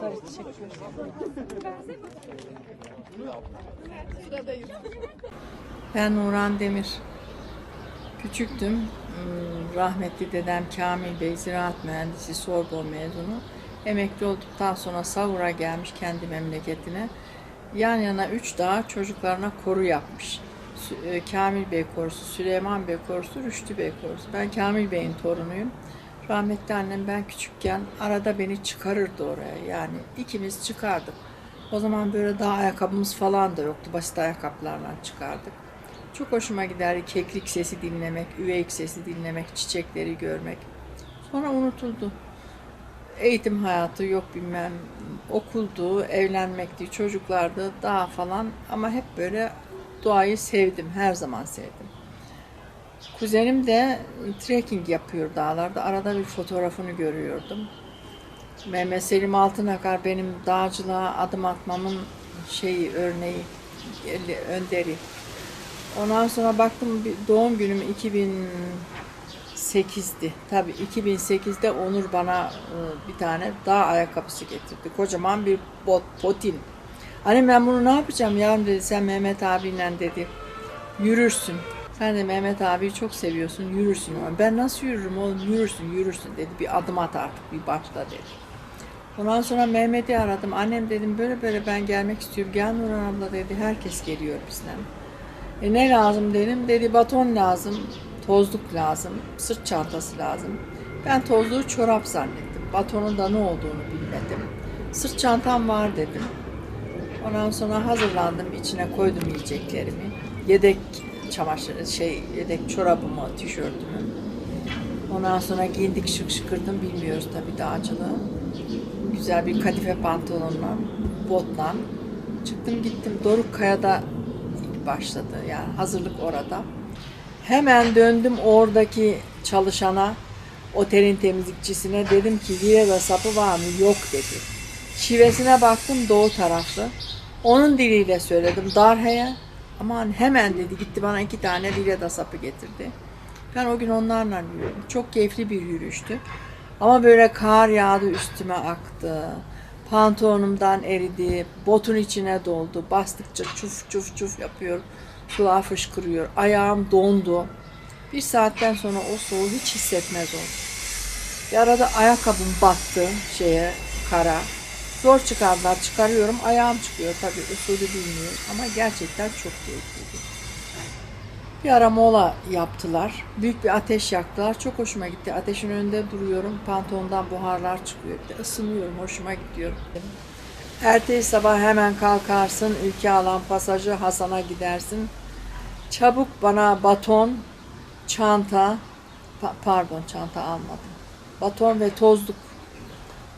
Sarı çiçekler. Ben Nuran Demir. Küçüktüm. Hmm, Rahmetli dedem Kamil Bey ziraat mühendisi Sorbon mezunu. Emekli olduktan sonra Savur'a gelmiş kendi memleketine. Yan yana üç dağ çocuklarına koru yapmış. E, Kamil Bey korusu, Süleyman Bey korusu, Rüştü Bey korusu. Ben Kamil Bey'in torunuyum. Rahmetli annem ben küçükken arada beni çıkarırdı oraya. Yani ikimiz çıkardık. O zaman böyle daha ayakkabımız falan da yoktu. Basit ayakkabılarla çıkardık. Çok hoşuma giderdi keklik sesi dinlemek, üveyik sesi dinlemek, çiçekleri görmek. Sonra unutuldu. Eğitim hayatı yok bilmem, okuldu, evlenmekti, çocuklardı, daha falan. Ama hep böyle doğayı sevdim, her zaman sevdim. Kuzenim de trekking yapıyor dağlarda. Arada bir fotoğrafını görüyordum. Mehmet Selim Altınakar benim dağcılığa adım atmamın şeyi, örneği, önderi. Ondan sonra baktım doğum günüm 2008'di. Tabii 2008'de Onur bana e, bir tane dağ ayakkabısı getirdi. Kocaman bir bot, potin. Hani ben bunu ne yapacağım yarın dedi sen Mehmet abiyle dedi yürürsün. Sen de Mehmet abiyi çok seviyorsun yürürsün. ama Ben nasıl yürürüm oğlum yürürsün yürürsün dedi. Bir adım at artık bir başla dedi. Ondan sonra Mehmet'i aradım. Annem dedim böyle böyle ben gelmek istiyorum. Gel Nurhan abla dedi. Herkes geliyor bizden. E ne lazım dedim. Dedi baton lazım. Tozluk lazım. Sırt çantası lazım. Ben tozluğu çorap zannettim. Batonun da ne olduğunu bilmedim. Sırt çantam var dedim. Ondan sonra hazırlandım. içine koydum yiyeceklerimi. Yedek çamaşırı, şey, yedek çorabımı, tişörtümü. Ondan sonra giyindik şık şıkırdım. Bilmiyoruz tabii dağcılığı. Güzel bir kadife pantolonla, botla çıktım gittim. Doruk Kaya'da başladı. Yani hazırlık orada. Hemen döndüm oradaki çalışana, otelin temizlikçisine dedim ki Viyada sapı var mı? Yok dedi. Şivesine baktım doğu taraflı. Onun diliyle söyledim Darhe'ye. Aman hemen dedi gitti bana iki tane Viyada sapı getirdi. Ben o gün onlarla yürüdüm. Çok keyifli bir yürüyüştü. Ama böyle kar yağdı üstüme aktı. Pantolonumdan eridi. Botun içine doldu. Bastıkça çuf çuf çuf yapıyor. Sular fışkırıyor. Ayağım dondu. Bir saatten sonra o soğuğu hiç hissetmez oldum. Bir arada ayakkabım battı şeye, kara. Zor çıkardılar, çıkarıyorum. Ayağım çıkıyor tabii usulü bilmiyorum ama gerçekten çok keyifliydi. Bir ara mola yaptılar. Büyük bir ateş yaktılar. Çok hoşuma gitti. Ateşin önünde duruyorum. Pantolondan buharlar çıkıyor. Bir de ısınıyorum. Hoşuma gidiyor. Ertesi sabah hemen kalkarsın. Ülke alan pasajı Hasan'a gidersin. Çabuk bana baton, çanta, pa- pardon çanta almadım. Baton ve tozluk.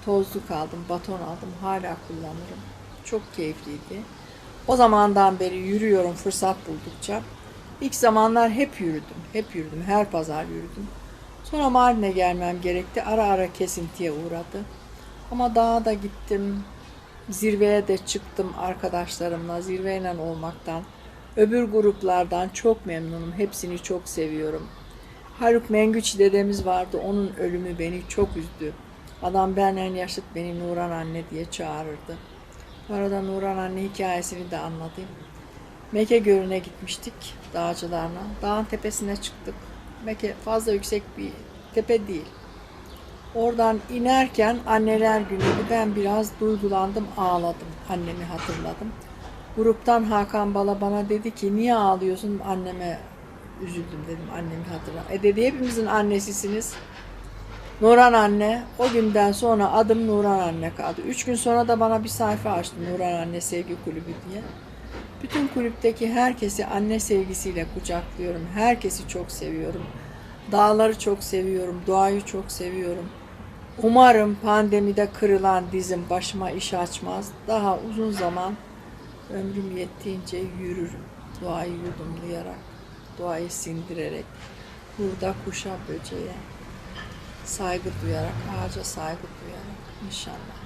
Tozluk aldım, baton aldım. Hala kullanırım. Çok keyifliydi. O zamandan beri yürüyorum fırsat buldukça. İlk zamanlar hep yürüdüm. Hep yürüdüm. Her pazar yürüdüm. Sonra Mardin'e gelmem gerekti. Ara ara kesintiye uğradı. Ama dağa da gittim. Zirveye de çıktım arkadaşlarımla. Zirveyle olmaktan. Öbür gruplardan çok memnunum. Hepsini çok seviyorum. Haluk Mengüç dedemiz vardı. Onun ölümü beni çok üzdü. Adam benden yaşıt beni Nuran anne diye çağırırdı. Bu arada Nuran anne hikayesini de anlatayım. Mekke Gölü'ne gitmiştik dağcılarla. Dağın tepesine çıktık. Mekke fazla yüksek bir tepe değil. Oradan inerken anneler günüydü. Ben biraz duygulandım, ağladım. Annemi hatırladım. Gruptan Hakan Bala bana dedi ki niye ağlıyorsun? Anneme üzüldüm dedim. Annemi hatırla. E dedi hepimizin annesisiniz. Nuran anne. O günden sonra adım Nuran anne kaldı. Üç gün sonra da bana bir sayfa açtı Nuran anne sevgi kulübü diye. Bütün kulüpteki herkesi anne sevgisiyle kucaklıyorum. Herkesi çok seviyorum. Dağları çok seviyorum. Doğayı çok seviyorum. Umarım pandemide kırılan dizim başıma iş açmaz. Daha uzun zaman ömrüm yettiğince yürürüm. Doğayı yudumlayarak, doğayı sindirerek, burada kuşa böceğe saygı duyarak, ağaca saygı duyarak inşallah.